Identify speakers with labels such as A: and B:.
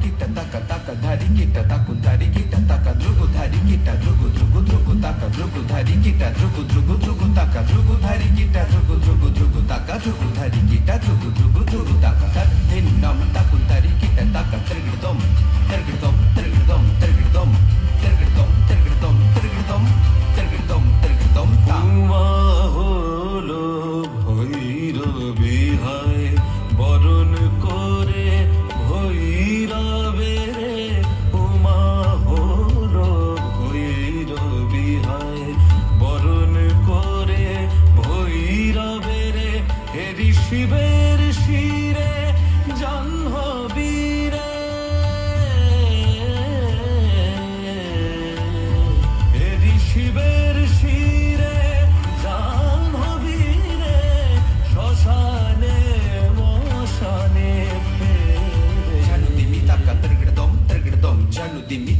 A: kita taka taka dhari kita taku dhari drugu dhari drugu drugu drugu taka drugu dhari drugu drugu drugu taka drugu dhari drugu drugu drugu taka drugu dhari drugu drugu drugu taka thin nam taku dhari kita taka tergidom tergidom tergidom tergidom tergidom tergidom tergidom tergidom tergidom
B: শিবের শিরে জহ্নবীরে। এরি শিবের শিরে জাহ্নবীরে, শ্মশানে মশানে জানু দিমি তাকা
A: তরগড় দম তরগড় দম জানু দিমি